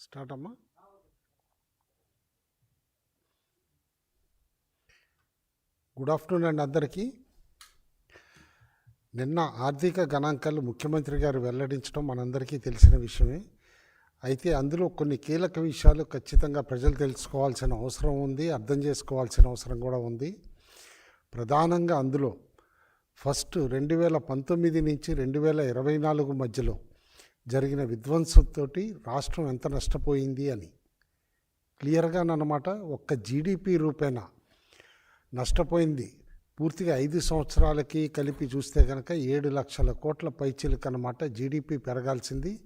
Start అమ్మా. Good afternoon అండి అందరికీ. నిన్న ఆర్థిక గణాంకాలు ముఖ్యమంత్రి గారు వెల్లడించడం మనందరికీ తెలిసిన విషయమే. అయితే అందులో కొన్ని కీలక విషయాలు ఖచ్చితంగా ప్రజలు తెలుసుకోవాల్సిన అవసరం ఉంది అర్థం చేసుకోవాల్సిన అవసరం కూడా ఉంది. ప్రధానంగా అందులో ఫస్ట్ రెండు వేల పంతొమ్మిది నుంచి రెండు వేల ఇరవై నాలుగు మధ్యలో జరిగిన విధ్వంసంతో రాష్ట్రం ఎంత నష్టపోయింది అని. క్లియర్గా అన్నమాట ఒక్క జీడిపి రూపేణా నష్టపోయింది. పూర్తిగా ఐదు సంవత్సరాలకి కలిపి చూస్తే కనుక ఏడు లక్షల కోట్ల పైచీలకు అనమాట జీడిపి పెరగాల్సింది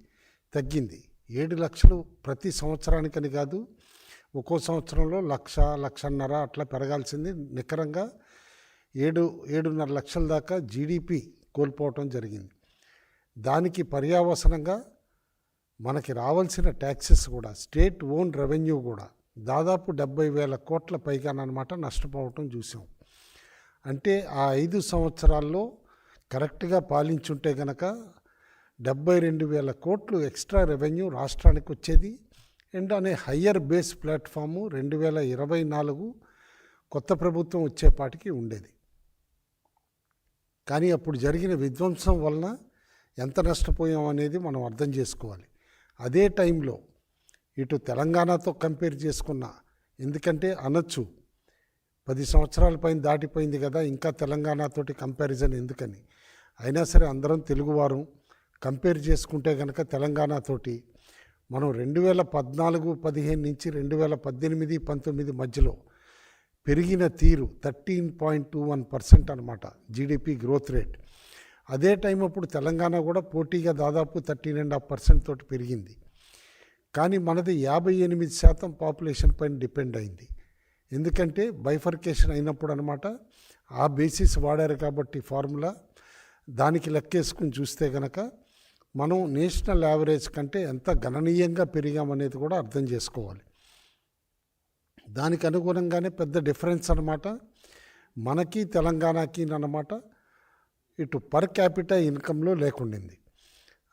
తగ్గింది. ఏడు లక్షలు ప్రతి సంవత్సరానికని కాదు ఒక్కో సంవత్సరంలో లక్ష లక్షన్నర అట్లా పెరగాల్సింది. నికరంగా ఏడు ఏడున్నర లక్షల దాకా జీడిపి కోల్పోవటం జరిగింది. దానికి పర్యావసనంగా మనకి రావాల్సిన ట్యాక్సెస్ కూడా స్టేట్ ఓన్ రెవెన్యూ కూడా దాదాపు డెబ్బై వేల కోట్ల పైగానమాట నష్టపోవటం చూసాం. అంటే ఆ ఐదు సంవత్సరాల్లో కరెక్ట్గా పాలించుంటే గనక డెబ్బై రెండు వేల కోట్లు ఎక్స్ట్రా రెవెన్యూ రాష్ట్రానికి వచ్చేది. అండ్ అనే హయ్యర్ బేస్ ప్లాట్ఫాము రెండు వేల ఇరవై నాలుగు కొత్త ప్రభుత్వం వచ్చేపాటికి ఉండేది. కానీ అప్పుడు జరిగిన విధ్వంసం వలన ఎంత నష్టపోయాం అనేది మనం అర్థం చేసుకోవాలి. అదే టైంలో ఇటు తెలంగాణతో కంపేర్ చేసుకున్న ఎందుకంటే అనొచ్చు పది సంవత్సరాల పైన దాటిపోయింది కదా ఇంకా తెలంగాణతోటి కంపారిజన్ ఎందుకని. అయినా సరే అందరం తెలుగువారు కంపేర్ చేసుకుంటే కనుక తెలంగాణతోటి మనం రెండు వేల పద్నాలుగు పదిహేను నుంచి రెండు వేల పద్దెనిమిది పంతొమ్మిది మధ్యలో పెరిగిన తీరు thirteen point two one percent అనమాట జీడిపి గ్రోత్ రేట్. అదే టైం అప్పుడు తెలంగాణ కూడా పోటీగా దాదాపు థర్టీన్ అండ్ హాఫ్ పర్సెంట్ తోటి పెరిగింది. కానీ మనది యాభై ఎనిమిది శాతం పాపులేషన్ పైన డిపెండ్ అయింది. ఎందుకంటే బైఫర్కేషన్ అయినప్పుడు అనమాట ఆ బేసిస్ వాడారు కాబట్టి ఫార్ములా దానికి లెక్కేసుకుని చూస్తే కనుక మనం నేషనల్ యావరేజ్ కంటే ఎంత గణనీయంగా పెరిగామనేది కూడా అర్థం చేసుకోవాలి. దానికి అనుగుణంగానే పెద్ద డిఫరెన్స్ అనమాట మనకి తెలంగాణకి అన్నమాట ఇటు పర్ క్యాపిటల్ ఇన్కంలో లేకుండింది.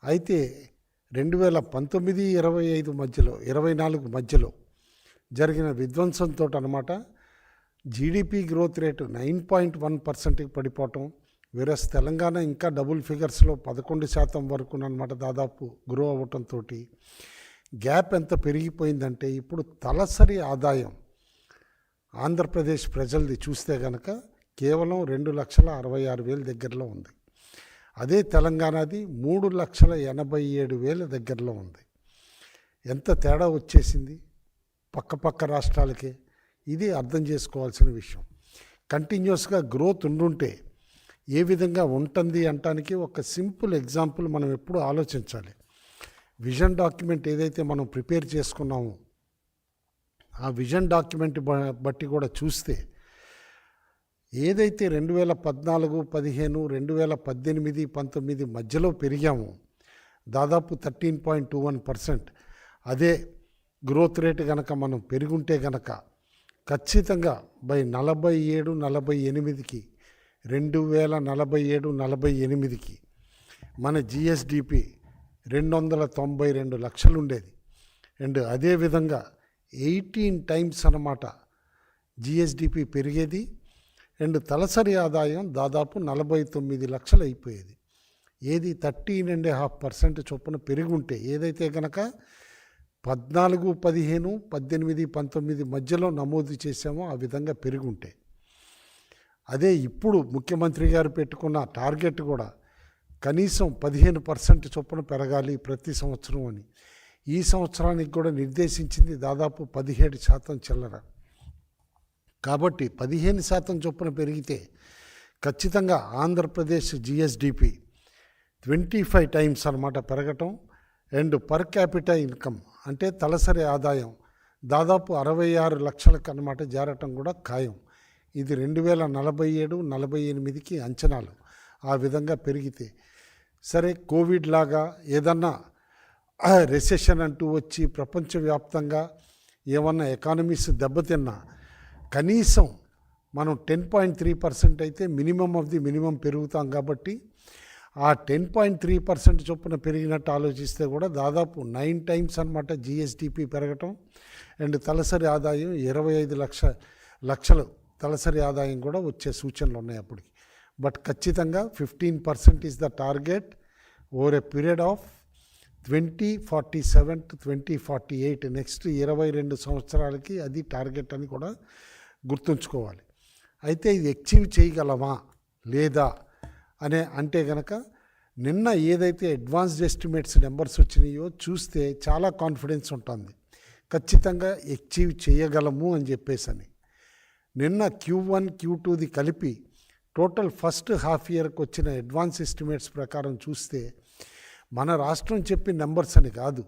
అయితే రెండు వేల పంతొమ్మిది ఇరవై ఐదు మధ్యలో ఇరవై నాలుగు మధ్యలో జరిగిన విధ్వంసంతో అనమాట GDP growth rate nine point one పర్సెంట్కి పడిపోవటం వేరస్ తెలంగాణ ఇంకా డబుల్ ఫిగర్స్లో పదకొండు శాతం వరకు అనమాట దాదాపు గ్రో అవ్వటంతో గ్యాప్ ఎంత పెరిగిపోయిందంటే ఇప్పుడు తలసరి ఆదాయం ఆంధ్రప్రదేశ్ ప్రజలది చూస్తే కనుక కేవలం రెండు లక్షల అరవై ఆరు వేల దగ్గరలో ఉంది. అదే తెలంగాణది మూడు లక్షల ఎనభై ఏడు వేల దగ్గరలో ఉంది. ఎంత తేడా వచ్చేసింది? పక్కపక్క రాష్ట్రాలకే. ఇది అర్థం చేసుకోవాల్సిన విషయం. కంటిన్యూస్గా గ్రోత్ ఉండుంటే ఏ విధంగా ఉంటుంది అంటానికి ఒక సింపుల్ ఎగ్జాంపుల్ మనం ఎప్పుడు ఆలోచించాలి. విజన్ డాక్యుమెంట్ ఏదైతే మనం ప్రిపేర్ చేసుకున్నామో ఆ విజన్ డాక్యుమెంట్ బ- బట్టి కూడా చూస్తే ఏదైతే రెండు వేల పద్నాలుగు పదిహేను రెండు వేల పద్దెనిమిది పంతొమ్మిది మధ్యలో పెరిగామో దాదాపు thirteen point two one percent అదే గ్రోత్ రేట్ కనుక మనం పెరుగుంటే కనుక ఖచ్చితంగా బై నలభై ఏడు నలభై ఎనిమిదికి రెండు వేల నలభై ఏడు నలభై ఎనిమిదికి మన జిఎస్డిపి రెండు వందల తొంభై రెండు లక్షలు ఉండేది అండ్ అదేవిధంగా ఎయిటీన్ టైమ్స్ అన్నమాట జిఎస్డిపి పెరిగేది. రెండు తలసరి ఆదాయం దాదాపు నలభై తొమ్మిది లక్షలు అయిపోయేది. ఏది థర్టీన్ అండ్ హాఫ్ పర్సెంట్ చొప్పున పెరుగుంటే ఏదైతే కనుక పద్నాలుగు పదిహేను పద్దెనిమిది పంతొమ్మిది మధ్యలో నమోదు చేసామో ఆ విధంగా పెరుగుంటే. అదే ఇప్పుడు ముఖ్యమంత్రి గారు పెట్టుకున్న టార్గెట్ కూడా కనీసం పదిహేను పర్సెంట్ చొప్పున పెరగాలి ప్రతి సంవత్సరం అని. ఈ సంవత్సరానికి కూడా నిర్దేశించింది దాదాపు పదిహేడు శాతం చిల్లర. కాబట్టి పదిహేను శాతం చొప్పున పెరిగితే ఖచ్చితంగా Andhra Pradesh GSDP twenty five times అనమాట పెరగటం. అండ్ పర్ క్యాపిటల్ ఇన్కమ్ అంటే తలసరి ఆదాయం దాదాపు అరవై ఆరు లక్షలకు అనమాట జారటం కూడా ఖాయం. ఇది రెండు వేల నలభై ఏడు నలభై ఎనిమిదికి అంచనాలు ఆ విధంగా పెరిగితే. సరే కోవిడ్ లాగా ఏదన్నా రెసెషన్ అంటూ వచ్చి ప్రపంచవ్యాప్తంగా ఏమన్నా ఎకానమీస్ దెబ్బతిన్నా కనీసం మనం టెన్ పాయింట్ త్రీ పర్సెంట్ అయితే మినిమం ఆఫ్ ది మినిమం పెరుగుతాం కాబట్టి ఆ టెన్ పాయింట్ త్రీ పర్సెంట్ చొప్పున పెరిగినట్టు ఆలోచిస్తే కూడా దాదాపు నైన్ టైమ్స్ అనమాట జిఎస్డిపి పెరగటం. అండ్ తలసరి ఆదాయం ఇరవై ఐదు లక్ష లక్షలు తలసరి ఆదాయం కూడా వచ్చే సూచనలు ఉన్నాయి అప్పటికి. బట్ ఖచ్చితంగా fifteen percent is the target over a period of twenty forty seven to twenty forty eight next ఇరవై రెండు సంవత్సరాలకి అది టార్గెట్ అని కూడా గుర్తుంచుకోవాలి. అయితే ఇది అచీవ్ చేయగలమా? లేదా? అనే అంటే కనుక నిన్న ఏదైతే అడ్వాన్స్డ్ ఎస్టిమేట్స్ నెంబర్స్ వచ్చినాయో చూస్తే చాలా కాన్ఫిడెన్స్ ఉంటుంది. ఖచ్చితంగా అచీవ్ చేయగలము అని చెప్పేసి అని నిన్న క్యూ వన్ క్యూ టూది కలిపి టోటల్ ఫస్ట్ హాఫ్ ఇయర్కి వచ్చిన అడ్వాన్స్ ఎస్టిమేట్స్ ప్రకారం చూస్తే మన రాష్ట్రం చెప్పిన నెంబర్స్ అని కాదు.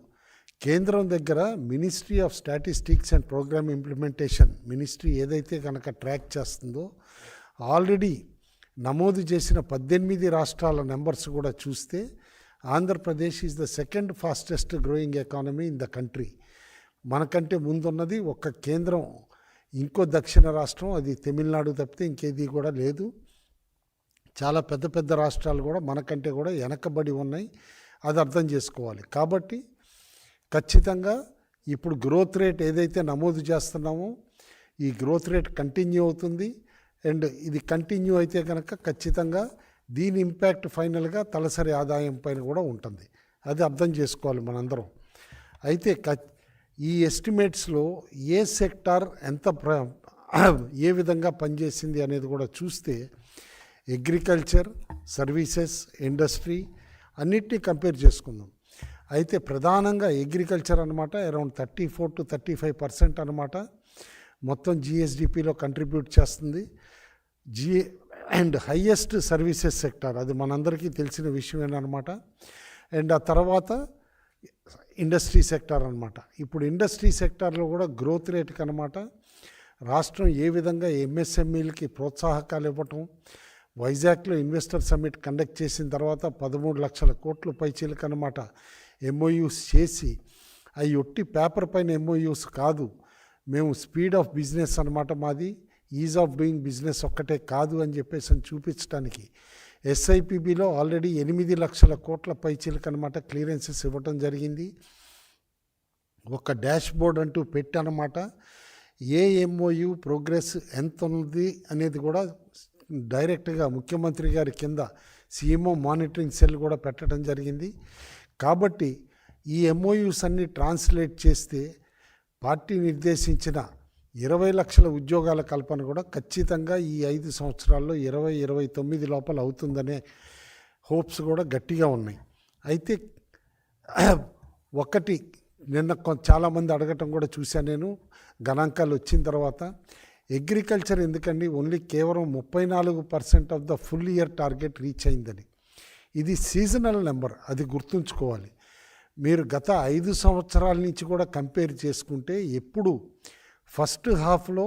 కేంద్రం దగ్గర ministry of statistics and programme implementation ministry ఏదైతే కనుక ట్రాక్ చేస్తుందో ఆల్రెడీ నమోదు చేసిన పద్దెనిమిది రాష్ట్రాల నెంబర్స్ కూడా చూస్తే Andhra Pradesh is the second fastest growing economy in the country మనకంటే ముందున్నది ఒక్క కేంద్రం ఇంకో దక్షిణ రాష్ట్రం అది తమిళనాడు తప్పితే ఇంకేది కూడా లేదు. చాలా పెద్ద పెద్ద రాష్ట్రాలు కూడా మనకంటే కూడా వెనకబడి ఉన్నాయి. అది అర్థం చేసుకోవాలి. కాబట్టి ఖచ్చితంగా ఇప్పుడు గ్రోత్ రేట్ ఏదైతే నమోదు చేస్తున్నామో ఈ గ్రోత్ రేట్ కంటిన్యూ అవుతుంది. అండ్ ఇది కంటిన్యూ అయితే కనుక ఖచ్చితంగా దీని ఇంపాక్ట్ ఫైనల్గా తలసరి ఆదాయం పైన కూడా ఉంటుంది. అది అర్థం చేసుకోవాలి మనందరం. అయితే క ఈ ఎస్టిమేట్స్లో ఏ సెక్టార్ ఎంత ప్ర ఏ విధంగా పనిచేసింది అనేది కూడా చూస్తే అగ్రికల్చర్ సర్వీసెస్ ఇండస్ట్రీ అన్నిటినీ కంపేర్ చేసుకుందాం. అయితే ప్రధానంగా అగ్రికల్చర్ అనమాట around thirty four to thirty five percent అనమాట మొత్తం జిఎస్డిపిలో కంట్రిబ్యూట్ చేస్తుంది. జి అండ్ హయ్యెస్ట్ సర్వీసెస్ సెక్టార్ అది మనందరికీ తెలిసిన విషయమేనమాట అండ్ ఆ తర్వాత ఇండస్ట్రీ సెక్టార్ అనమాట ఇప్పుడు ఇండస్ట్రీ సెక్టార్లో కూడా గ్రోత్ రేట్కి అనమాట రాష్ట్రం ఏ విధంగా ఎంఎస్ఎంఈలకి ప్రోత్సాహకాలు ఇవ్వటం వైజాగ్లో ఇన్వెస్టర్ సమ్మిట్ కండక్ట్ చేసిన తర్వాత పదమూడు లక్షల కోట్లు పైచీలకు అనమాట ఎంఓయూస్ చేసి అవి ఒట్టి పేపర్ పైన ఎంఓయూస్ కాదు మేము స్పీడ్ ఆఫ్ బిజినెస్ అనమాట మాది ఈజ్ ఆఫ్ డూయింగ్ బిజినెస్ ఒక్కటే కాదు అని చెప్పేసి అని చూపించడానికి. ఎస్ఐపిబిలో ఆల్రెడీ ఎనిమిది లక్షల కోట్ల పైచీలకు అనమాట క్లియరెన్సెస్ ఇవ్వటం జరిగింది. ఒక డాష్ బోర్డ్ అంటూ పెట్టనమాట ఏ ఎంఓయు ప్రోగ్రెస్ ఎంత ఉంది అనేది కూడా డైరెక్ట్గా ముఖ్యమంత్రి గారి కింద సీఎంఓ మానిటరింగ్ సెల్ కూడా పెట్టడం జరిగింది. కాబట్టి ఈ ఎంఓయూస్ అన్ని ట్రాన్స్లేట్ చేస్తే పార్టీ నిర్దేశించిన ఇరవై లక్షల ఉద్యోగాల కల్పన కూడా ఖచ్చితంగా ఈ ఐదు సంవత్సరాల్లో ఇరవై ఇరవై తొమ్మిది లోపల అవుతుందనే హోప్స్ కూడా గట్టిగా ఉన్నాయి. అయితే ఒకటి నిన్న కొ- చాలామంది అడగటం కూడా చూశాను నేను. గణాంకాలు వచ్చిన తర్వాత అగ్రికల్చర్ ఎందుకండి? ఓన్లీ కేవలం ముప్పై నాలుగు percent of the full year target reach అయిందని. ఇది సీజనల్ నెంబర్ అది గుర్తుంచుకోవాలి. మీరు గత ఐదు సంవత్సరాల నుంచి కూడా కంపేర్ చేసుకుంటే ఎప్పుడు ఫస్ట్ హాఫ్లో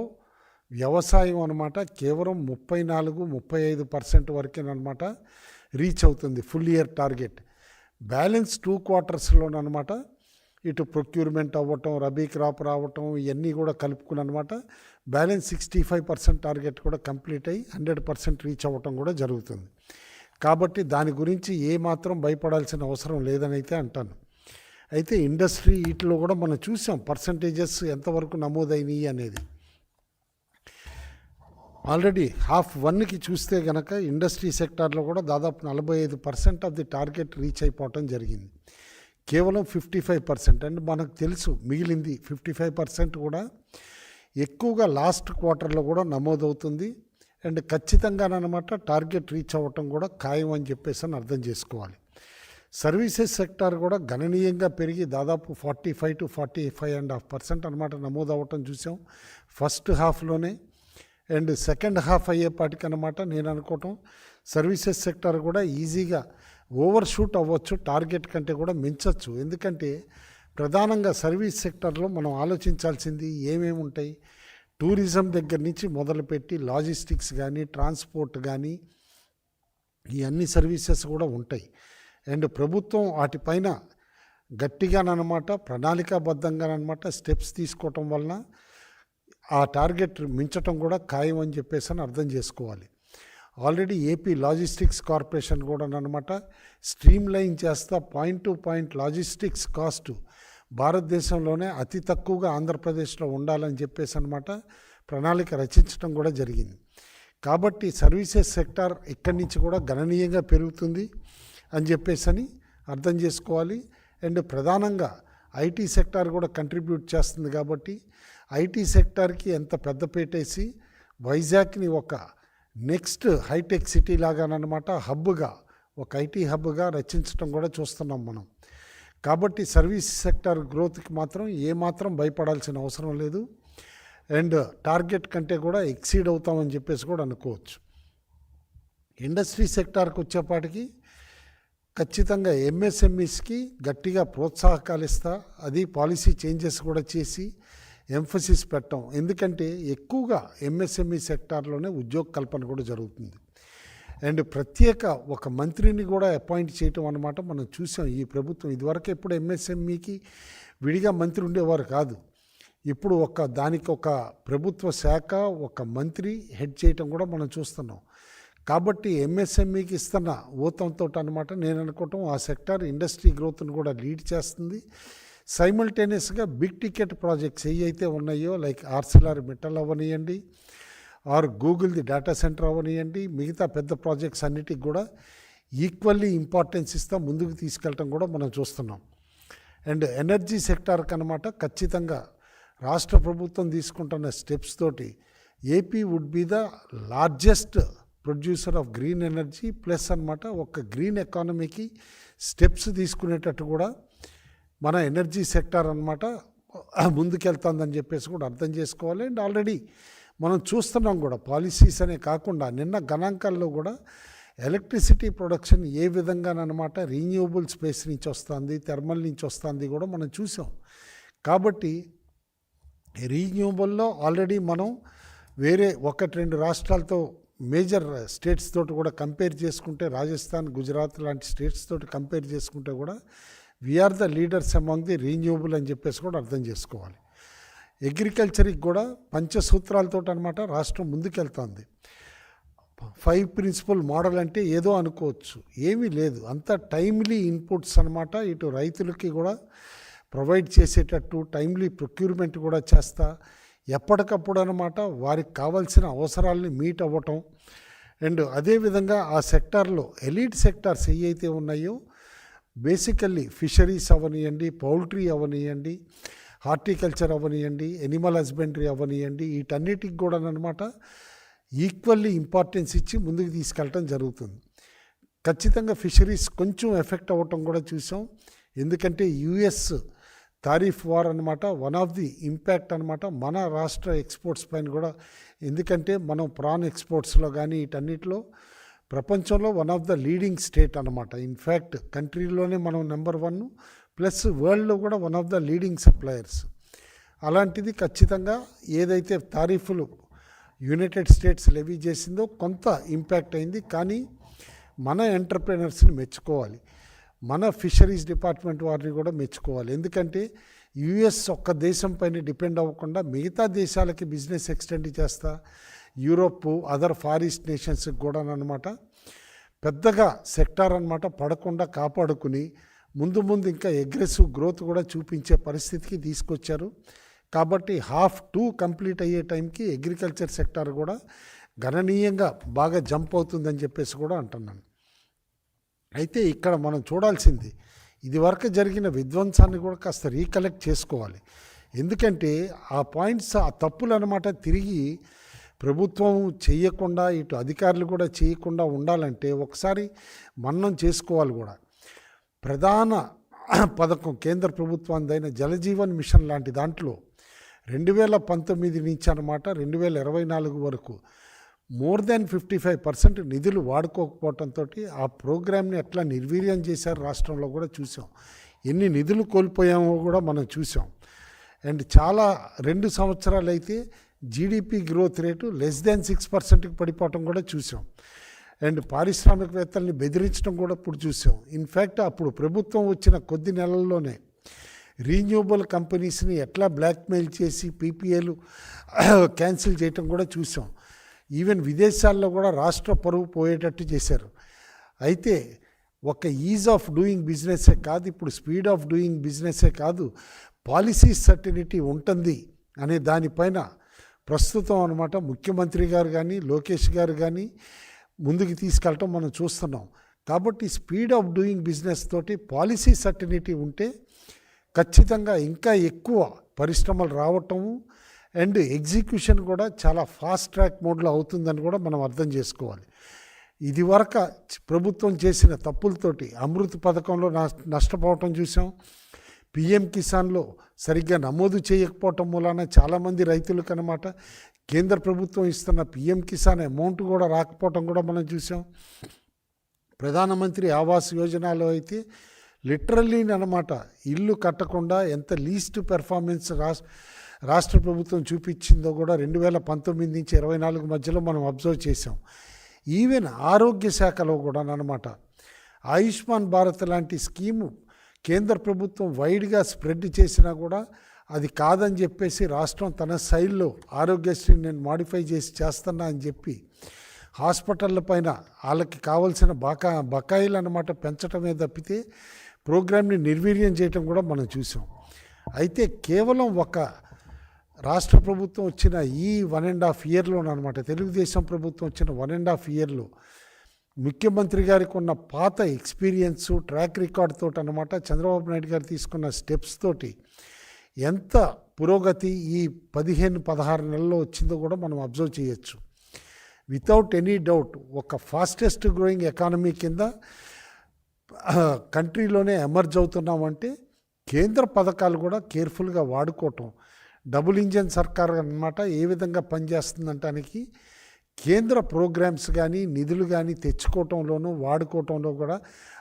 వ్యవసాయం అనమాట కేవలం ముప్పై నాలుగు ముప్పై ఐదు పర్సెంట్ వరకేనమాట రీచ్ అవుతుంది full year target. Balance two క్వార్టర్స్లోనమాట ఇటు ప్రొక్యూర్మెంట్ అవ్వటం రబీ క్రాప్ రావటం ఇవన్నీ కూడా కలుపుకుని అనమాట balance sixty five percent target కూడా కంప్లీట్ అయ్యి హండ్రెడ్ పర్సెంట్ రీచ్ అవ్వటం కూడా జరుగుతుంది. కాబట్టి దాని గురించి ఏ మాత్రం భయపడాల్సిన అవసరం లేదని అయితే అంటాను. అయితే ఇండస్ట్రీ వీటిలో కూడా మనం చూసాం పర్సంటేజెస్ ఎంతవరకు నమోదైనవి అనేది. ఆల్రెడీ హాఫ్ వన్కి చూస్తే గనక ఇండస్ట్రీ సెక్టార్లో కూడా దాదాపు నలభై ఐదు percent of the target reach అయిపోవటం జరిగింది. కేవలం ఫిఫ్టీ ఫైవ్ పర్సెంట్ అండ్ మనకు తెలుసు మిగిలింది ఫిఫ్టీ ఫైవ్ పర్సెంట్ కూడా ఎక్కువగా లాస్ట్ క్వార్టర్లో కూడా నమోదవుతుంది. అండ్ ఖచ్చితంగానమాట టార్గెట్ రీచ్ అవ్వటం కూడా ఖాయం అని చెప్పేసి అని అర్థం చేసుకోవాలి. సర్వీసెస్ సెక్టార్ కూడా గణనీయంగా పెరిగి దాదాపు forty five to forty five and half percent అనమాట నమోదు అవ్వటం చూసాం. ఫస్ట్ హాఫ్లోనే అండ్ సెకండ్ హాఫ్ అయ్యేపాటికి అనమాట నేను అనుకోవటం సర్వీసెస్ సెక్టార్ కూడా ఈజీగా ఓవర్షూట్ అవ్వచ్చు టార్గెట్ కంటే కూడా మించవచ్చు ఎందుకంటే ప్రధానంగా సర్వీస్ సెక్టర్లో మనం ఆలోచించాల్సింది ఏమేమి ఉంటాయి టూరిజం దగ్గర నుంచి మొదలుపెట్టి లాజిస్టిక్స్ కానీ ట్రాన్స్పోర్ట్ కానీ ఈ అన్ని సర్వీసెస్ కూడా ఉంటాయి. అండ్ ప్రభుత్వం వాటిపైన గట్టిగానమాట ప్రణాళికాబద్ధంగానమాట స్టెప్స్ తీసుకోవటం వలన ఆ టార్గెట్ మించటం కూడా ఖాయం అని చెప్పేసి అని అర్థం చేసుకోవాలి. ఆల్రెడీ ఏపీ లాజిస్టిక్స్ కార్పొరేషన్ కూడా అనమాట స్ట్రీమ్ లైన్ చేస్తా point to point logistics cost భారతదేశంలోనే అతి తక్కువగా ఆంధ్రప్రదేశ్లో ఉండాలని చెప్పేసి అనమాట ప్రణాళిక రచించడం కూడా జరిగింది. కాబట్టి సర్వీసెస్ సెక్టార్ ఇక్కడి నుంచి కూడా గణనీయంగా పెరుగుతుంది అని చెప్పేసి అని అర్థం చేసుకోవాలి. అండ్ ప్రధానంగా ఐటీ సెక్టార్ కూడా కంట్రిబ్యూట్ చేస్తుంది కాబట్టి ఐటీ సెక్టార్కి ఎంత పెద్ద పెట్టేసి వైజాగ్ని ఒక నెక్స్ట్ హైటెక్ సిటీ లాగానమాట హబ్గా ఒక ఐటీ హబ్గా రచించడం కూడా చూస్తున్నాం మనం. కాబట్టి సర్వీస్ సెక్టార్ గ్రోత్కి మాత్రం ఏమాత్రం భయపడాల్సిన అవసరం లేదు. అండ్ టార్గెట్ కంటే కూడా ఎక్సీడ్ అవుతామని చెప్పేసి కూడా అనుకోవచ్చు. ఇండస్ట్రీ సెక్టార్కి వచ్చేపాటికి ఖచ్చితంగా ఎంఎస్ఎంఈస్కి గట్టిగా ప్రోత్సాహకాలు ఇస్తా అది పాలసీ చేంజెస్ కూడా చేసి ఎంఫసిస్ పెట్టాం. ఎందుకంటే ఎక్కువగా ఎంఎస్ఎంఈ సెక్టార్లోనే ఉద్యోగ కల్పన కూడా జరుగుతుంది. అండ్ ప్రత్యేక ఒక మంత్రిని కూడా అపాయింట్ చేయటం అన్నమాట మనం చూసాం ఈ ప్రభుత్వం. ఇదివరకు ఎప్పుడు ఎంఎస్ఎంఈకి విడిగా మంత్రి ఉండేవారు కాదు. ఇప్పుడు ఒక దానికి ఒక ప్రభుత్వ శాఖ ఒక మంత్రి హెడ్ చేయటం కూడా మనం చూస్తున్నాం. కాబట్టి ఎంఎస్ఎంఈకి ఇస్తున్న ఊతంతో అనమాట నేను అనుకోవటం ఆ సెక్టార్ ఇండస్ట్రీ గ్రోత్ను కూడా లీడ్ చేస్తుంది. సైమల్టేనియస్గా బిగ్ టికెట్ ప్రాజెక్ట్స్ ఏవైతే ఉన్నాయో లైక్ ఆర్సిలార్ మెటల్ అవనియండి ఆర్ గూగుల్ది డేటా సెంటర్ అవనియండి మిగతా పెద్ద ప్రాజెక్ట్స్ అన్నిటికి కూడా ఈక్వల్లీ ఇంపార్టెన్స్ ఇస్తా ముందుకు తీసుకెళ్ళటం కూడా మనం చూస్తున్నాం. అండ్ ఎనర్జీ సెక్టార్కి అనమాట ఖచ్చితంగా రాష్ట్ర ప్రభుత్వం తీసుకుంటున్న స్టెప్స్ తోటి AP would be the largest producer of green energy plus అనమాట ఒక గ్రీన్ ఎకానమీకి స్టెప్స్ తీసుకునేటట్టు కూడా మన ఎనర్జీ సెక్టార్ అనమాట ముందుకెళ్తుందని చెప్పేసి కూడా అర్థం చేసుకోవాలి. అండ్ ఆల్రెడీ మనం చూస్తున్నాం కూడా పాలసీస్ అనే కాకుండా నిన్న గణాంకాల్లో కూడా ఎలక్ట్రిసిటీ ప్రొడక్షన్ ఏ విధంగానమాట రీన్యూవబుల్ స్పేస్ నుంచి వస్తుంది థర్మల్ నుంచి వస్తుంది కూడా మనం చూసాం. కాబట్టి రీన్యూవబుల్లో ఆల్రెడీ మనం వేరే ఒకటి రెండు రాష్ట్రాలతో మేజర్ స్టేట్స్ తోటి కూడా కంపేర్ చేసుకుంటే రాజస్థాన్ గుజరాత్ లాంటి స్టేట్స్ తోటి కంపేర్ చేసుకుంటే కూడా we are the leaders among the renewable అని చెప్పేసి కూడా అర్థం చేసుకోవాలి. అగ్రికల్చర్కి కూడా పంచసూత్రాలతో అనమాట రాష్ట్రం ముందుకెళ్తుంది. ఫైవ్ ప్రిన్సిపల్ మోడల్ అంటే ఏదో అనుకోవచ్చు. ఏమీ లేదు. అంత టైమ్లీ ఇన్పుట్స్ అనమాట ఇటు రైతులకి కూడా ప్రొవైడ్ చేసేటట్టు టైమ్లీ ప్రొక్యూర్మెంట్ కూడా చేస్తా. ఎప్పటికప్పుడు అనమాట వారికి కావాల్సిన అవసరాలని మీట్ అవ్వటం. అండ్ అదేవిధంగా ఆ సెక్టార్లో ఎలీట్ సెక్టార్స్ ఏవైతే ఉన్నాయో బేసికల్లీ ఫిషరీస్ అవనియండి పౌల్ట్రీ అవనియండి హార్టికల్చర్ అవనియండి ఎనిమల్ హస్బెండరీ అవనియండి వీటన్నిటికి కూడా అనమాట ఈక్వల్లీ ఇంపార్టెన్స్ ఇచ్చి ముందుకు తీసుకెళ్ళటం జరుగుతుంది. ఖచ్చితంగా ఫిషరీస్ కొంచెం ఎఫెక్ట్ అవ్వటం కూడా చూసాం. ఎందుకంటే యుఎస్ తారీఫ్ వార్ అనమాట వన్ ఆఫ్ ది ఇంపాక్ట్ అనమాట మన రాష్ట్ర ఎక్స్పోర్ట్స్ పైన కూడా. ఎందుకంటే మనం ప్రాన్ ఎక్స్పోర్ట్స్లో కానీ వీటన్నిటిలో ప్రపంచంలో one of the leading state అనమాట ఇన్ఫ్యాక్ట్ కంట్రీలోనే మనం నెంబర్ వన్ ప్లస్ వరల్డ్లో కూడా one of the leading suppliers. అలాంటిది ఖచ్చితంగా ఏదైతే తారీఫులు యునైటెడ్ స్టేట్స్ లెవీ చేసిందో కొంత ఇంపాక్ట్ అయింది. కానీ మన ఎంటర్ప్రినర్స్ని మెచ్చుకోవాలి. మన ఫిషరీస్ డిపార్ట్మెంట్ వారిని కూడా మెచ్చుకోవాలి. ఎందుకంటే యుఎస్ ఒక్క దేశం పైన డిపెండ్ అవ్వకుండా మిగతా దేశాలకి బిజినెస్ ఎక్స్టెండ్ చేస్తా యూరోప్ అదర్ ఫారిస్ట్ నేషన్స్కి కూడా అనమాట పెద్దగా సెక్టార్ అనమాట పడకుండా కాపాడుకుని ముందు ముందు ఇంకా అగ్రెసివ్ గ్రోత్ కూడా చూపించే పరిస్థితికి తీసుకొచ్చారు. కాబట్టి హాఫ్ టూ కంప్లీట్ అయ్యే టైంకి అగ్రికల్చర్ సెక్టార్ కూడా గణనీయంగా బాగా జంప్ అవుతుందని చెప్పేసి కూడా అంటున్నాను. అయితే ఇక్కడ మనం చూడాల్సింది ఇదివరకు జరిగిన విధ్వంసాన్ని కూడా కాస్త రీకలెక్ట్ చేసుకోవాలి. ఎందుకంటే ఆ పాయింట్స్ ఆ తప్పులు అనమాట తిరిగి ప్రభుత్వం చేయకుండా ఇటు అధికారులు కూడా చేయకుండా ఉండాలంటే ఒకసారి మన్నం చేసుకోవాలి కూడా. ప్రధాన పథకం కేంద్ర ప్రభుత్వానిదైన జలజీవన్ మిషన్ లాంటి దాంట్లో రెండు వేల పంతొమ్మిది నుంచి అనమాట రెండు వేల ఇరవై నాలుగు వరకు more than fifty five percent నిధులు వాడుకోకపోవడంతో ఆ ప్రోగ్రామ్ని ఎట్లా నిర్వీర్యం చేశారు రాష్ట్రంలో కూడా చూసాం. ఎన్ని నిధులు కోల్పోయామో కూడా మనం చూసాం. అండ్ చాలా రెండు సంవత్సరాలు అయితే GDP growth rate less than six పర్సెంట్కి పడిపోవటం కూడా చూసాం. అండ్ పారిశ్రామికవేత్తల్ని బెదిరించడం కూడా ఇప్పుడు చూసాం. ఇన్ఫ్యాక్ట్ అప్పుడు ప్రభుత్వం వచ్చిన కొద్ది నెలల్లోనే రీన్యూవబుల్ కంపెనీస్ని ఎట్లా బ్లాక్మెయిల్ చేసి పీపీఏలు క్యాన్సిల్ చేయటం కూడా చూసాం. ఈవెన్ విదేశాల్లో కూడా రాష్ట్ర పరువు పోయేటట్టు చేశారు. అయితే ఒక ఈజ్ ఆఫ్ డూయింగ్ బిజినెసే కాదు ఇప్పుడు స్పీడ్ ఆఫ్ డూయింగ్ బిజినెసే కాదు పాలసీ సర్టినిటీ ఉంటుంది అనే దానిపైన ప్రస్తుతం అనమాట ముఖ్యమంత్రి గారు కానీ లోకేష్ గారు కానీ ముందుకు తీసుకెళ్ళటం మనం చూస్తున్నాం. కాబట్టి స్పీడ్ ఆఫ్ డూయింగ్ బిజినెస్ తోటి పాలసీ సర్టినిటీ ఉంటే ఖచ్చితంగా ఇంకా ఎక్కువ పరిశ్రమలు రావటము అండ్ ఎగ్జిక్యూషన్ కూడా చాలా ఫాస్ట్ ట్రాక్ మోడ్లో అవుతుందని కూడా మనం అర్థం చేసుకోవాలి. ఇది వరకు ప్రభుత్వం చేసిన తప్పులతోటి అమృత్ పథకంలో నష్టపోవటం చూసాం. పిఎం కిసాన్లో సరిగ్గా నమోదు చేయకపోవటం మూలాన చాలామంది రైతులకు అనమాట కేంద్ర ప్రభుత్వం ఇస్తున్న పిఎం కిసాన్ అమౌంట్ కూడా రాకపోవటం కూడా మనం చూసాం. ప్రధానమంత్రి ఆవాస్ యోజనలో అయితే లిటరల్లీ అనమాట ఇల్లు కట్టకుండా ఎంత లీస్ట్ పెర్ఫార్మెన్స్ రాష్ట్ర రాష్ట్ర ప్రభుత్వం చూపించిందో కూడా రెండు వేల పంతొమ్మిది నుంచి ఇరవై నాలుగు మధ్యలో మనం అబ్జర్వ్ చేసాం ఈవెన్ ఆరోగ్య శాఖలో కూడా అనమాట ఆయుష్మాన్ భారత్ లాంటి స్కీము కేంద్ర ప్రభుత్వం వైడ్గా స్ప్రెడ్ చేసినా కూడా అది కాదని చెప్పేసి రాష్ట్రం తన శైలిలో ఆరోగ్యశ్రీని నేను మాడిఫై చేసి చేస్తున్నా అని చెప్పి హాస్పిటళ్ళ పైన వాళ్ళకి కావాల్సిన బకా బకాయిలు అన్నమాట పెంచటమే తప్పితే ప్రోగ్రామ్ని నిర్వీర్యం చేయటం కూడా మనం చూసాం. అయితే కేవలం ఒక రాష్ట్ర ప్రభుత్వం వచ్చిన ఈ వన్ అండ్ హాఫ్ ఇయర్లోనమాట తెలుగుదేశం ప్రభుత్వం వచ్చిన వన్ అండ్ హాఫ్ ఇయర్లో ముఖ్యమంత్రి గారికి ఉన్న పాత ఎక్స్పీరియన్స్ ట్రాక్ రికార్డ్ తోటి అనమాట చంద్రబాబు నాయుడు గారు తీసుకున్న స్టెప్స్ తోటి ఎంత పురోగతి ఈ పదిహేను పదహారు నెలల్లో వచ్చిందో కూడా మనం అబ్జర్వ్ చేయొచ్చు. వితౌట్ ఎనీ డౌట్ ఒక ఫాస్టెస్ట్ గ్రోయింగ్ ఎకానమీ కింద కంట్రీలోనే ఎమర్జ్ అవుతున్నామంటే కేంద్ర పథకాలు కూడా కేర్ఫుల్గా వాడుకోవటం. డబుల్ ఇంజన్ సర్కార్ అన్నమాట ఏ విధంగా పనిచేస్తుందంటానికి కేంద్ర ప్రోగ్రామ్స్ కానీ నిధులు కానీ తెచ్చుకోవటంలోనూ వాడుకోవటంలో కూడా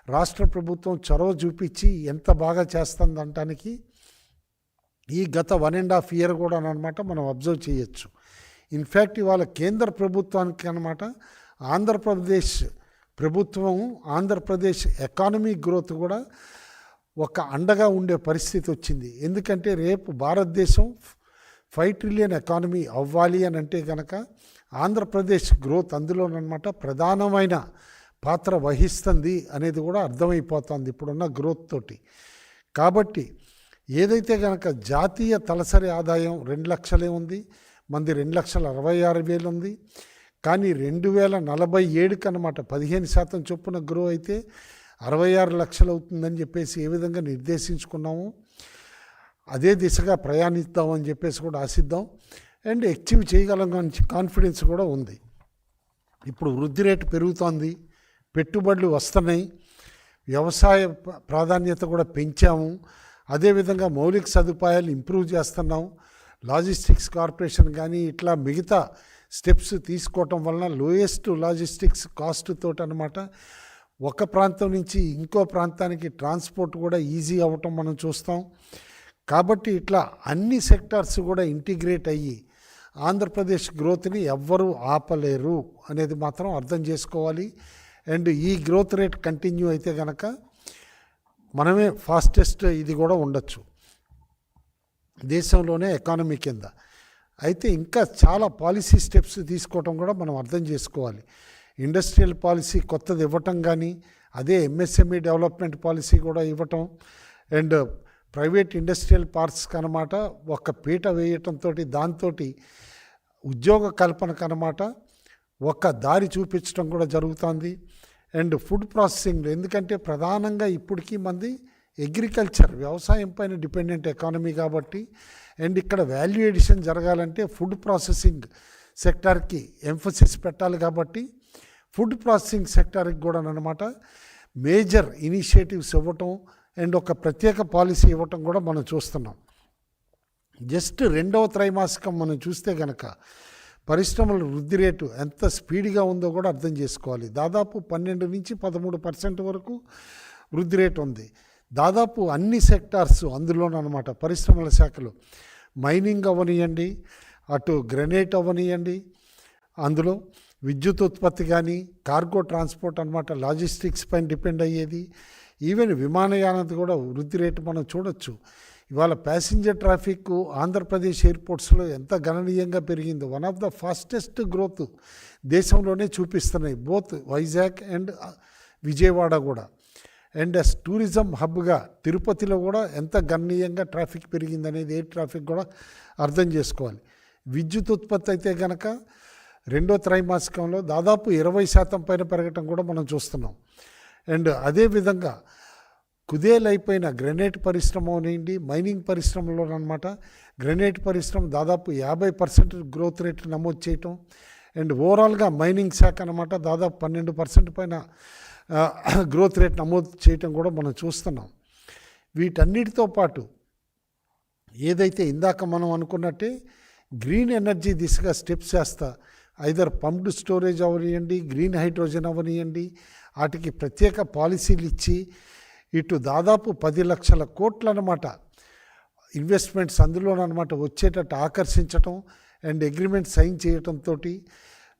రాష్ట్ర ప్రభుత్వం చొరవ చూపించి ఎంత బాగా చేస్తుందంటానికి ఈ గత వన్ అండ్ హాఫ్ ఇయర్ కూడా అనమాట మనం అబ్జర్వ్ చేయొచ్చు. ఇన్ఫ్యాక్ట్ ఇవాళ కేంద్ర ప్రభుత్వానికి అనమాట ఆంధ్రప్రదేశ్ ప్రభుత్వం ఆంధ్రప్రదేశ్ ఎకానమీ గ్రోత్ కూడా ఒక అండగా ఉండే పరిస్థితి వచ్చింది. ఎందుకంటే రేపు భారతదేశం ఫైవ్ ట్రిలియన్ ఎకానమీ అవ్వాలి అని అంటే కనుక ఆంధ్రప్రదేశ్ గ్రోత్ అందులోనమాట ప్రధానమైన పాత్ర వహిస్తుంది అనేది కూడా అర్థమైపోతుంది ఇప్పుడున్న గ్రోత్ తోటి. కాబట్టి ఏదైతే కనుక జాతీయ తలసరి ఆదాయం రెండు లక్షలే ఉంది మంది రెండు లక్షల అరవై ఆరు వేలు ఉంది కానీ రెండు వేల నలభై ఏడుకి అనమాట పదిహేను శాతం చొప్పున గ్రో అయితే అరవై ఆరు లక్షలు అవుతుందని చెప్పేసి ఏ విధంగా నిర్దేశించుకున్నాము. అదే దిశగా ప్రయాణిద్దామని చెప్పేసి కూడా ఆశిద్దాం. అండ్ అచీవ్ చేయగలం కాన్ఫిడెన్స్ కూడా ఉంది. ఇప్పుడు వృద్ధి రేటు పెరుగుతోంది పెట్టుబడులు వస్తున్నాయి వ్యవసాయ ప్రాధాన్యత కూడా పెంచాము. అదేవిధంగా మౌలిక సదుపాయాలు ఇంప్రూవ్ చేస్తున్నాం. లాజిస్టిక్స్ కార్పొరేషన్ కానీ ఇట్లా మిగతా స్టెప్స్ తీసుకోవటం వలన లోయెస్ట్ లాజిస్టిక్స్ కాస్ట్ తోటి అనమాట ఒక ప్రాంతం నుంచి ఇంకో ప్రాంతానికి ట్రాన్స్పోర్ట్ కూడా ఈజీ అవ్వటం మనం చూస్తాం. కాబట్టి ఇట్లా అన్ని సెక్టార్స్ కూడా ఇంటిగ్రేట్ అయ్యి ఆంధ్రప్రదేశ్ గ్రోత్ని ఎవ్వరూ ఆపలేరు అనేది మాత్రం అర్థం చేసుకోవాలి. అండ్ ఈ గ్రోత్ రేట్ కంటిన్యూ అయితే కనుక మనమే ఫాస్టెస్ట్ ఇది కూడా ఉండొచ్చు. దేశంలోనే ఎకానమీ కింద. అయితే ఇంకా చాలా పాలసీ స్టెప్స్ తీసుకోవటం కూడా మనం అర్థం చేసుకోవాలి. ఇండస్ట్రియల్ పాలసీ కొత్తది ఇవ్వటం కానీ అదే ఎంఎస్ఎంఈ డెవలప్మెంట్ పాలసీ కూడా ఇవ్వటం అండ్ ప్రైవేట్ ఇండస్ట్రియల్ పార్క్స్కి అనమాట ఒక పీట వేయటంతో దాంతో ఉద్యోగ కల్పనకు అనమాట ఒక దారి చూపించడం కూడా జరుగుతుంది. అండ్ ఫుడ్ ప్రాసెసింగ్ ఎందుకంటే ప్రధానంగా ఇప్పటికీ మంది అగ్రికల్చర్ వ్యవసాయం పైన డిపెండెంట్ ఎకానమీ కాబట్టి అండ్ ఇక్కడ వాల్యూ ఎడిషన్ జరగాలంటే ఫుడ్ ప్రాసెసింగ్ సెక్టార్కి ఎంఫసిస్ పెట్టాలి కాబట్టి ఫుడ్ ప్రాసెసింగ్ సెక్టార్కి కూడా అనమాట మేజర్ ఇనిషియేటివ్స్ ఇవ్వటం అండ్ ఒక ప్రత్యేక పాలసీ ఇవ్వటం కూడా మనం చూస్తున్నాం. జస్ట్ రెండవ త్రైమాసికం మనం చూస్తే కనుక పరిశ్రమల వృద్ధి రేటు ఎంత స్పీడ్గా ఉందో కూడా అర్థం చేసుకోవాలి. దాదాపు పన్నెండు నుంచి పదమూడు పర్సెంట్ వరకు వృద్ధి రేటు ఉంది. దాదాపు అన్ని సెక్టార్స్ అందులోనమాట పరిశ్రమల శాఖలు. మైనింగ్ అవ్వనియండి అటు గ్రెనేట్ అవ్వనియండి అందులో విద్యుత్ ఉత్పత్తి కానీ కార్గో ట్రాన్స్పోర్ట్ అనమాట లాజిస్టిక్స్ పైన డిపెండ్ అయ్యేది. ఈవెన్ విమానయానం కూడా వృద్ధి రేటు మనం చూడొచ్చు. ఇవాళ ప్యాసింజర్ ట్రాఫిక్ ఆంధ్రప్రదేశ్ ఎయిర్పోర్ట్స్లో ఎంత గణనీయంగా పెరిగిందో one of the fastest growth దేశంలోనే చూపిస్తున్నాయి బోత్ వైజాగ్ అండ్ విజయవాడ కూడా. అండ్ అస్ టూరిజం హబ్గా తిరుపతిలో కూడా ఎంత గణనీయంగా ట్రాఫిక్ పెరిగిందనేది ఎయిర్ ట్రాఫిక్ కూడా అర్థం చేసుకోవాలి. విద్యుత్ ఉత్పత్తి అయితే కనుక రెండో త్రైమాసికంలో దాదాపు ఇరవై శాతం పైన పెరగటం కూడా మనం చూస్తున్నాం. అండ్ అదేవిధంగా కుదేలైపోయిన గ్రనేట్ పరిశ్రమ అవనివ్వండి మైనింగ్ పరిశ్రమలో అనమాట గ్రనేట్ పరిశ్రమ దాదాపు యాభై పర్సెంట్ గ్రోత్ రేట్ నమోదు చేయటం. అండ్ ఓవరాల్గా మైనింగ్ శాఖ అనమాట దాదాపు పన్నెండు పర్సెంట్ పైన గ్రోత్ రేట్ నమోదు చేయటం కూడా మనం చూస్తున్నాం. వీటన్నిటితో పాటు ఏదైతే ఇందాక మనం అనుకున్నట్టే గ్రీన్ ఎనర్జీ దిశగా స్టెప్స్ చేస్తా ఐదర్ పంప్డ్ స్టోరేజ్ అవనియండి గ్రీన్ హైడ్రోజన్ అవనియండి వాటికి ప్రత్యేక పాలసీలు ఇచ్చి ఇటు దాదాపు పది లక్షల కోట్లు అనమాట ఇన్వెస్ట్మెంట్స్ అందులోనమాట వచ్చేటట్టు ఆకర్షించటం అండ్ అగ్రిమెంట్ సైన్ చేయటంతో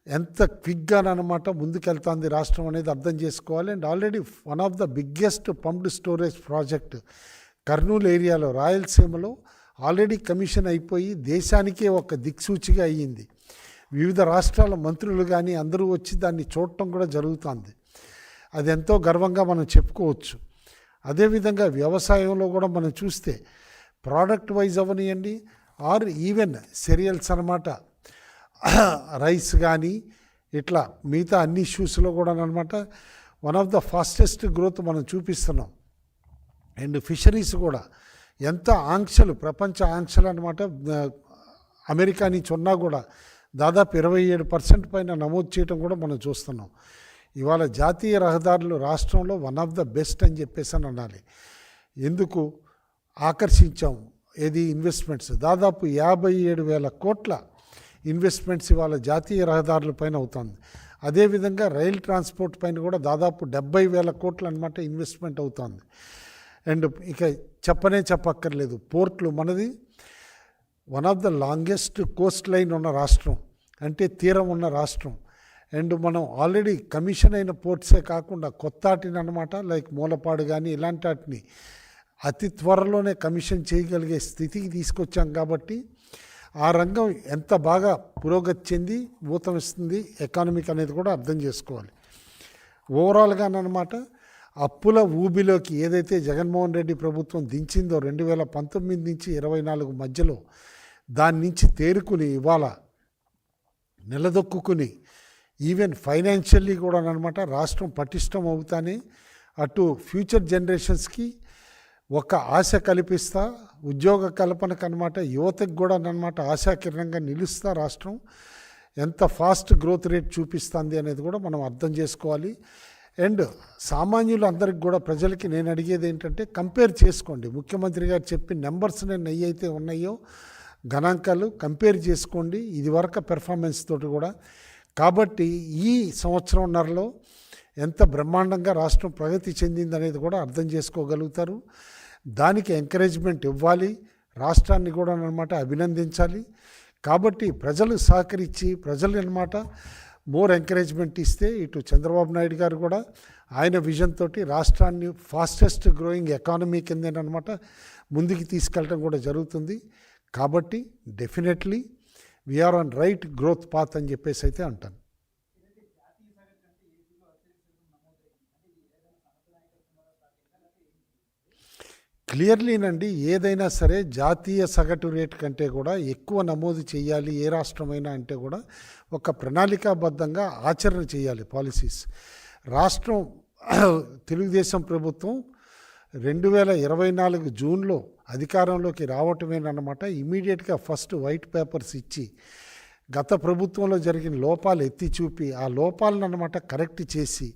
ఎంత క్విక్గానమాట ముందుకెళ్తుంది రాష్ట్రం అనేది అర్థం చేసుకోవాలి. And already one of the biggest pumped storage project Kurnool ఏరియాలో రాయలసీమలో ఆల్రెడీ కమిషన్ అయిపోయి దేశానికే ఒక దిక్సూచిగా అయ్యింది. వివిధ రాష్ట్రాల మంత్రులు కానీ అందరూ వచ్చి దాన్ని చూడటం కూడా జరుగుతుంది. అది ఎంతో గర్వంగా మనం చెప్పుకోవచ్చు. అదేవిధంగా వ్యవసాయంలో కూడా మనం చూస్తే ప్రోడక్ట్ వైజ్ అవనియండి ఆర్ ఈవెన్ సిరియల్స్ అనమాట రైస్ కానీ ఇట్లా మిగతా అన్ని ఇష్యూస్లో కూడా అనమాట one of the fastest growth మనం చూపిస్తున్నాం. అండ్ ఫిషరీస్ కూడా ఎంత ఆంక్షలు ప్రపంచ ఆంక్షలు అనమాట అమెరికా నుంచి ఉన్నా కూడా దాదాపు ఇరవై ఏడు పర్సెంట్ పైన నమోదు చేయడం కూడా మనం చూస్తున్నాం. ఇవాళ జాతీయ రహదారులు రాష్ట్రంలో వన్ ఆఫ్ ద బెస్ట్ అని చెప్పేసి అని అనాలి. ఎందుకు? ఆకర్షించాం ఏది? ఇన్వెస్ట్మెంట్స్ దాదాపు యాభై ఏడు వేల కోట్ల ఇన్వెస్ట్మెంట్స్ ఇవాళ జాతీయ రహదారుల పైన అవుతుంది. అదేవిధంగా రైల్ ట్రాన్స్పోర్ట్ పైన కూడా దాదాపు డెబ్బై వేల కోట్లు అనమాట ఇన్వెస్ట్మెంట్ అవుతుంది. అండ్ ఇక చెప్పనే చెప్పక్కర్లేదు. పోర్ట్లు మనది. One of the longest coastline ఉన్న రాష్ట్రం. అంటే తీరం ఉన్న రాష్ట్రం. అండ్ మనం ఆల్రెడీ కమిషన్ అయిన పోర్ట్సే కాకుండా కొత్త వాటిని అనమాట లైక్ మూలపాడు కానీ ఇలాంటి వాటిని అతి త్వరలోనే కమిషన్ చేయగలిగే స్థితికి తీసుకొచ్చాం కాబట్టి ఆ రంగం ఎంత బాగా పురోగతి చెంది ఊతమిస్తుంది ఎకానమిక్ అనేది కూడా అర్థం చేసుకోవాలి. ఓవరాల్గానమాట అప్పుల ఊబిలోకి ఏదైతే జగన్మోహన్ రెడ్డి ప్రభుత్వం దించిందో రెండు వేల పంతొమ్మిది నుంచి ఇరవై నాలుగు మధ్యలో దాని నుంచి తేరుకుని ఇవాళ నిలదొక్కుని ఈవెన్ ఫైనాన్షియల్లీ కూడా అనమాట రాష్ట్రం పటిష్టం అవుతానే అటు ఫ్యూచర్ జనరేషన్స్కి ఒక ఆశ కల్పిస్తా ఉద్యోగ కల్పనకు అనమాట యువతకు కూడా అనమాట ఆశాకిరణంగా నిలుస్తా రాష్ట్రం. ఎంత ఫాస్ట్ గ్రోత్ రేట్ చూపిస్తుంది అనేది కూడా మనం అర్థం చేసుకోవాలి. అండ్ సామాన్యులు అందరికి కూడా ప్రజలకి నేను అడిగేది ఏంటంటే కంపేర్ చేసుకోండి. ముఖ్యమంత్రి గారు చెప్పిన నెంబర్స్ నేను నెయ్యి అయితే ఉన్నాయో గణాంకాలు కంపేర్ చేసుకోండి. ఇది వరకు పెర్ఫార్మెన్స్ తోటి కూడా కాబట్టి ఈ సంవత్సరంన్నరలో ఎంత బ్రహ్మాండంగా రాష్ట్రం ప్రగతి చెందింది అనేది కూడా అర్థం చేసుకోగలుగుతారు. దానికి ఎంకరేజ్మెంట్ ఇవ్వాలి. రాష్ట్రాన్ని కూడా అనమాట అభినందించాలి. కాబట్టి ప్రజలు సహకరించి ప్రజలు అనమాట మోర్ ఎంకరేజ్మెంట్ ఇస్తే ఇటు చంద్రబాబు నాయుడు గారు కూడా ఆయన విజన్ తోటి రాష్ట్రాన్ని ఫాస్టెస్ట్ గ్రోయింగ్ ఎకానమీ కిందనమాట ముందుకు తీసుకెళ్ళడం కూడా జరుగుతుంది. కాబట్టి definitely we're on right growth path అని చెప్పేసి అయితే అంటాను క్లియర్లీనండి ఏదైనా సరే జాతీయ సగటు రేట్ కంటే కూడా ఎక్కువ నమోదు చేయాలి ఏ రాష్ట్రమైనా అంటే కూడా ఒక ప్రణాళికాబద్ధంగా ఆచరణ చేయాలి పాలసీస్. రాష్ట్రం తెలుగుదేశం ప్రభుత్వం రెండు వేల ఇరవై నాలుగు జూన్లో అధికారంలోకి రావటమేనమాట ఇమీడియట్గా ఫస్ట్ వైట్ పేపర్స్ ఇచ్చి గత ప్రభుత్వంలో జరిగిన లోపాలు ఎత్తి చూపి ఆ లోపాలను అనమాట కరెక్ట్ చేసి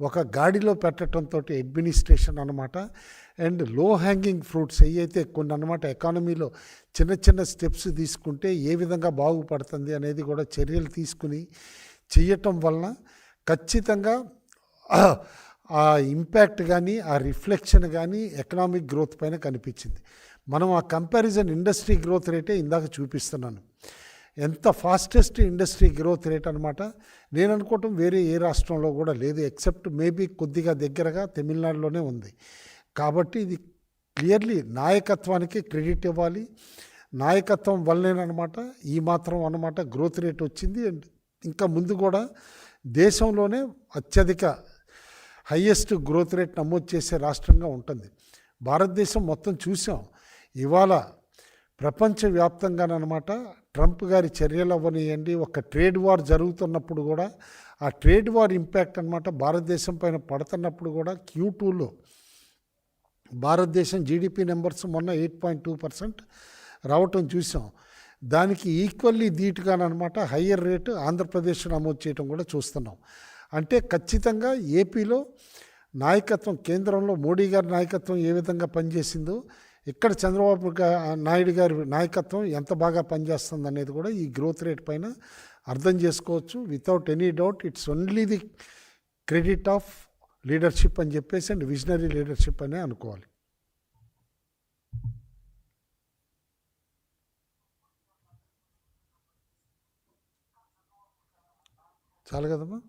ఒక గాడిలో పెట్టడంతో అడ్మినిస్ట్రేషన్ అనమాట అండ్లో హ్యాంగింగ్ ఫ్రూట్స్ ఏవైతే కొన్ని అనమాట ఎకానమీలో చిన్న చిన్న స్టెప్స్ తీసుకుంటే ఏ విధంగా బాగుపడుతుంది అనేది కూడా చర్యలు తీసుకుని చేయటం వలన ఖచ్చితంగా ఆ ఇంపాక్ట్ కానీ ఆ రిఫ్లెక్షన్ కానీ ఎకనామిక్ గ్రోత్ పైన కనిపించింది. మనం ఆ కంపారిజన్ ఇండస్ట్రీ గ్రోత్ రేటే ఇందాక చూపిస్తున్నాను. ఎంత ఫాస్టెస్ట్ ఇండస్ట్రీ గ్రోత్ రేట్ అనమాట నేను అనుకోవటం వేరే ఏ రాష్ట్రంలో కూడా లేదు ఎక్సెప్ట్ మేబీ కొద్దిగా దగ్గరగా తమిళనాడులోనే ఉంది. కాబట్టి ఇది క్లియర్లీ నాయకత్వానికి క్రెడిట్ ఇవ్వాలి. నాయకత్వం వల్లనేనమాట ఈ మాత్రం అన్నమాట గ్రోత్ రేట్ వచ్చింది. అండ్ ఇంకా ముందు కూడా దేశంలోనే అత్యధిక హయ్యెస్ట్ గ్రోత్ రేట్ నమోదు చేసే రాష్ట్రంగా ఉంటుంది. భారతదేశం మొత్తం చూసాం. ఇవాళ ప్రపంచవ్యాప్తంగానమాట ట్రంప్ గారి చర్యలు అవ్వనియండి. ఒక ట్రేడ్ వార్ జరుగుతున్నప్పుడు కూడా ఆ ట్రేడ్ వార్ ఇంపాక్ట్ అనమాట భారతదేశం పైన పడుతున్నప్పుడు కూడా క్యూ టూలో. భారతదేశం జీడిపి నెంబర్స్ మొన్న ఎయిట్ పాయింట్ టూ పర్సెంట్ రావటం చూసాం. దానికి ఈక్వల్లీ ధీటుగానమాట హయ్యర్ రేటు ఆంధ్రప్రదేశ్ నమోదు చేయడం కూడా చూస్తున్నాం. అంటే ఖచ్చితంగా ఏపీలో నాయకత్వం కేంద్రంలో మోడీ గారి నాయకత్వం ఏ విధంగా పనిచేసిందో ఇక్కడ చంద్రబాబు నాయుడు గారి నాయకత్వం ఎంత బాగా పనిచేస్తుంది అనేది కూడా ఈ గ్రోత్ రేట్ పైన అర్థం చేసుకోవచ్చు. Without any doubt it's only the credit of leadership అని చెప్పేసి అండ్ విజనరీ లీడర్షిప్ అనే అనుకోవాలి. చాలు కదమ్మా.